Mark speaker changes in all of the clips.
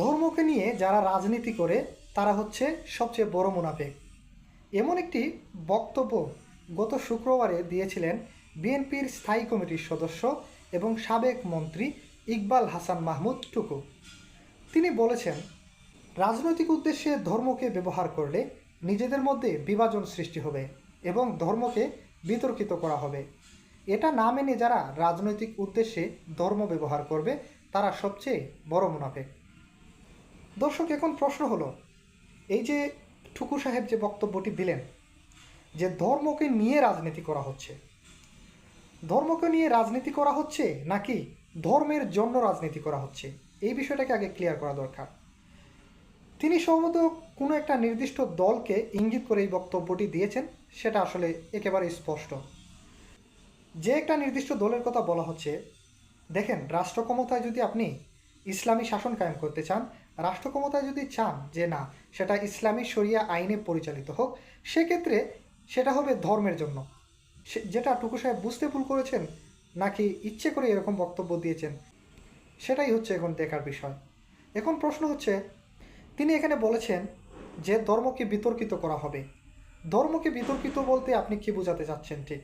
Speaker 1: ধর্মকে নিয়ে যারা রাজনীতি করে, তারা হচ্ছে সবচেয়ে বড় মুনাফেক এমন একটি বক্তব্য গত শুক্রবারে দিয়েছিলেন বিএনপির স্থায়ী কমিটির সদস্য এবং সাবেক মন্ত্রী ইকবাল হাসান মাহমুদ টুকু। তিনি বলেছেন, রাজনৈতিক উদ্দেশ্যে ধর্মকে ব্যবহার করলে নিজেদের মধ্যে বিভাজন সৃষ্টি হবে এবং ধর্মকে বিতর্কিত করা হবে। এটা না মেনে যারা রাজনৈতিক উদ্দেশ্যে ধর্ম ব্যবহার করবে, তারা সবচেয়ে বড় মুনাফেক দর্শক, এখন প্রশ্ন হলো, এই যে ঠুকু সাহেব যে বক্তব্যটি দিলেন, যে ধর্মকে নিয়ে রাজনীতি করা হচ্ছে, ধর্মকে নিয়ে রাজনীতি করা হচ্ছে নাকি ধর্মের জন্য রাজনীতি করা হচ্ছে, এই বিষয়টাকে আগে ক্লিয়ার করা দরকার। তিনি সম্ভবত কোনো একটা নির্দিষ্ট দলকে ইঙ্গিত করে এই বক্তব্যটি দিয়েছেন, সেটা আসলে একেবারে স্পষ্ট। যে একটা নির্দিষ্ট দলের কথা বলা হচ্ছে, দেখেন রাষ্ট্র ক্ষমতায় যদি আপনি ইসলামী শাসন কায়েম করতে চান রাষ্ট্র ক্ষমতায় যদি চান যে না, সেটা ইসলামী শরিয়া আইনে পরিচালিত হোক, সেক্ষেত্রে সেটা হবে ধর্মের জন্য। যেটা টুকু সাহেব বুঝতে ভুল করেছেন, নাকি ইচ্ছে করে এরকম বক্তব্য দিয়েছেন, সেটাই হচ্ছে এখন দেখার বিষয়। এখন প্রশ্ন হচ্ছে, তিনি এখানে বলেছেন যে ধর্মকে বিতর্কিত করা হবে। ধর্মকে বিতর্কিত বলতে আপনি কি বোঝাতে চাচ্ছেন ঠিক?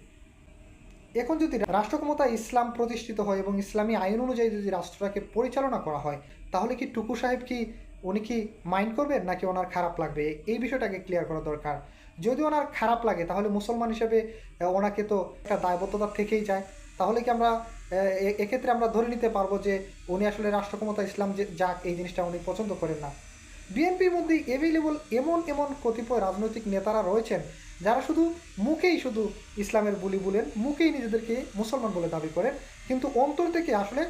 Speaker 1: এখন যদি রাষ্ট্র ক্ষমতায় ইসলাম প্রতিষ্ঠিত হয় এবং ইসলামী আইন অনুযায়ী যদি রাষ্ট্রটাকে পরিচালনা করা হয়, তাহলে কি টুকু সাহেব কি উনি কি মাইন্ড করবেন নাকি ওনার খারাপ লাগবে? এই বিষয়টাকে ক্লিয়ার করা দরকার। যদি ওনার খারাপ লাগে, তাহলে মুসলমান হিসেবে ওনাকে তো একটা দায়বদ্ধতা থেকেই যায়। তাহলে কি আমরা এক্ষেত্রে আমরা ধরে নিতে পারব যে উনি আসলে রাষ্ট্র ক্ষমতা ইসলাম যে, যাক, এই জিনিসটা উনি পছন্দ করেন না। বিএনপির মধ্যে অ্যাভেলেবল এমন এমন কতিপয় রাজনৈতিক নেতারা রয়েছেন, যারা শুধু মুখেই শুধু ইসলামের বুলি বলেন, মুখেই নিজেদেরকে মুসলমান বলে দাবি করেন, কিন্তু অন্তর থেকে আসলে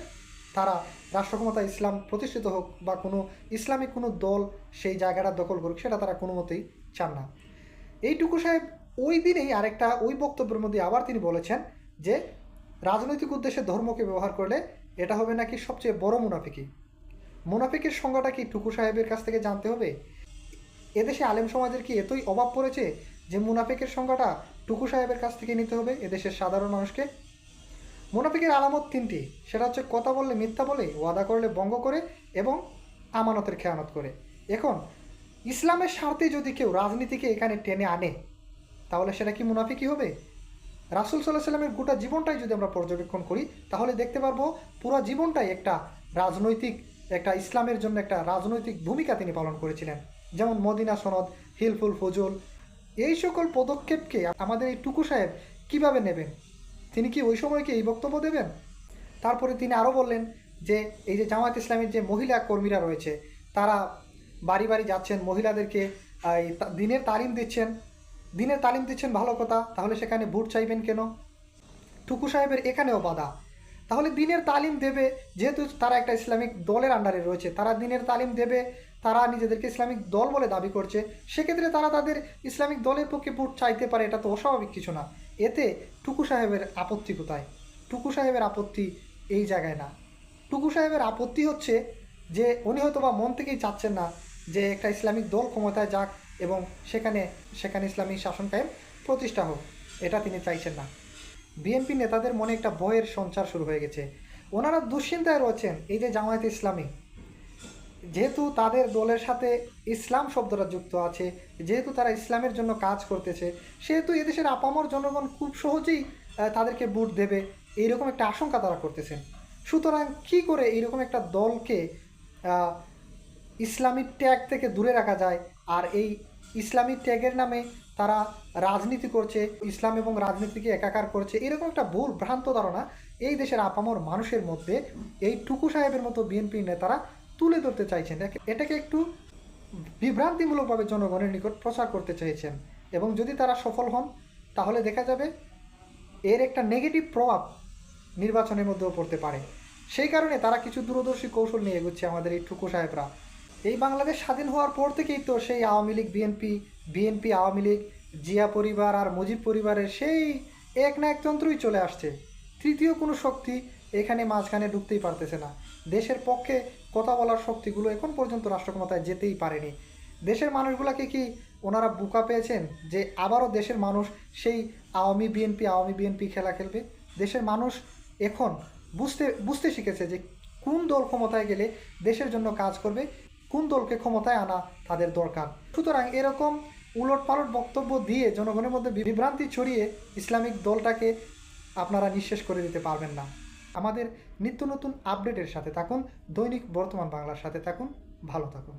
Speaker 1: তারা রাষ্ট্র ক্ষমতা ইসলাম প্রতিষ্ঠিত হোক বা কোনো ইসলামিক কোনো দল সেই জায়গাটা দখল করুক, সেটা তারা কোনো মতেই চান না। এইটুকু সাহেব ওই দিনেই আরেকটা ওই বক্তব্যের মধ্যে আবার তিনি বলেছেন যে, রাজনৈতিক উদ্দেশ্যে ধর্মকে ব্যবহার করলে এটা হবে নাকি সবচেয়ে বড় মুনাফিকি। মুনাফিকের সংজ্ঞাটা কি টুকু সাহেবের কাছ থেকে জানতে হবে? এদেশে আলেম সমাজের কি এতই অভাব পড়েছে যে মুনাফিকের সংজ্ঞাটা টুকু সাহেবের কাছ থেকে নিতে হবে এদেশের সাধারণ মানুষকে? মুনাফিকের আলামত তিনটি। সেটা হচ্ছে কথা বললে মিথ্যা বলে, ওয়াদা করলে বঙ্গ করে এবং আমানতের খেয়ানত করে। এখন, ইসলামের স্বার্থে যদি কেউ রাজনীতিকে এখানে টেনে আনে, তাহলে সেটা কি মুনাফিকই হবে? রাসুল সাল্লাহ সাল্লামের গোটা জীবনটাই যদি আমরা পর্যবেক্ষণ করি, তাহলে দেখতে পারব পুরো জীবনটাই একটা রাজনৈতিক একটা ইসলামের জন্য একটা রাজনৈতিক ভূমিকা তিনি পালন করেছিলেন, যেমন মদিনা সনদ, হিলফুল ফজল। এই সকল পদক্ষেপকে আমাদের এই টুকু সাহেব কীভাবে নেবেন? তিনি কি ওই সময় কি এই বক্তব্য দেবেন? তারপরে তিনি আরও বললেন যে, এই যে জামায়াত ইসলামের যে মহিলা কর্মীরা রয়েছে, তারা বাড়ি বাড়ি যাচ্ছেন, মহিলাদেরকে এই দিনের তালিম দিচ্ছেন। দিনের তালিম দিচ্ছেন ভালো কথা, তাহলে সেখানে ভোট চাইবেন কেন? টুকু সাহেবের এখানেও বাধা। তাহলে দিনের তালিম দেবে, যেহেতু তারা একটা ইসলামিক দলের আন্ডারে রয়েছে, তারা দিনের তালিম দেবে, তারা নিজেদেরকে ইসলামিক দল বলে দাবি করছে, সেক্ষেত্রে তারা তাদের ইসলামিক দলের পক্ষে ভোট চাইতে পারে, এটা তো অস্বাভাবিক কিছু না। এতে টুকু সাহেবের আপত্তি কোথায়? টুকু সাহেবের আপত্তি এই জায়গায় না। টুকু সাহেবের আপত্তি হচ্ছে যে, উনি হয়তো বা মন থেকেই চাচ্ছেন না যে, একটা ইসলামিক দল ক্ষমতায় যাক এবং সেখানে সেখানে ইসলামিক শাসন কায়েম প্রতিষ্ঠা হোক, এটা তিনি চাইছেন না। বিএনপি নেতাদের মনে একটা ভয়ের সঞ্চার শুরু হয়ে গেছে। ওনারা দুশ্চিন্তায় রয়েছেন এই যে জামায়াত ইসলামী। যেহেতু তাদের দলের সাথে ইসলাম শব্দটা যুক্ত আছে, যেহেতু তারা ইসলামের জন্য কাজ করতেছে, সেহেতু এদেশের আপামর জনগণ খুব সহজেই তাদেরকে ভোট দেবে, এইরকম একটা আশঙ্কা তারা করতেছেন। সুতরাং কি করে এইরকম একটা দলকে ইসলামিক ট্যাগ থেকে দূরে রাখা যায়? আর এই ইসলামিক ট্যাগের নামে তারা রাজনীতি করছে, ইসলাম এবং রাজনীতিকে একাকার করছে। এরকম একটা ভুল ভ্রান্ত ধারণা এই দেশের আপামর মানুষের মধ্যে, এই টুকু সাহেবের মতো বিএনপি নেতারা তুলে ধরতে চাইছেন। এটাকে একটু বিভ্রান্তিমূলকভাবে জনগণের নিকট প্রচার করতে চাইছেন। এবং যদি তারা সফল হন, তাহলে দেখা যাবে এর একটা নেগেটিভ প্রভাব নির্বাচনের মধ্যেও পড়তে পারে। সেই কারণে তারা কিছু দূরদর্শী কৌশল নিয়ে এগোচ্ছে আমাদের এই টুকু সাহেবরা। এই বাংলাদেশ স্বাধীন হওয়ার পর থেকেই তো সেই আওয়ামী লীগ, বিএনপি বিএনপি, আওয়ামী লীগ, জিয়া পরিবার আর মুজিব পরিবারের সেই এক না একতন্ত্রই চলে আসছে। তৃতীয় কোনো শক্তি এখানে মাঝখানে ঢুকতেই পারতেছে না। দেশের পক্ষে কথা বলার শক্তিগুলো এখন পর্যন্ত রাষ্ট্র ক্ষমতায় যেতেই পারেনি। দেশের মানুষগুলোকে কি ওনারা বুকা পেয়েছেন যে আবারও দেশের মানুষ সেই আওয়ামী বিএনপি আওয়ামী বিএনপি খেলা খেলবে? দেশের মানুষ এখন বুঝতে বুঝতে শিখেছে যে কোন দল ক্ষমতায় গেলে দেশের জন্য কাজ করবে কোন দলকে ক্ষমতায় আনা তাদের দরকার। সুতরাং এরকম উলট পালট বক্তব্য দিয়ে জনগণের মধ্যে বিভ্রান্তি ছড়িয়ে ইসলামিক দলটাকে আপনারা নিঃশেষ করে দিতে পারবেন না। আমাদের নিত্য নতুন আপডেটের সাথে থাকুন, দৈনিক বর্তমান বাংলার সাথে থাকুন, ভালো থাকুন।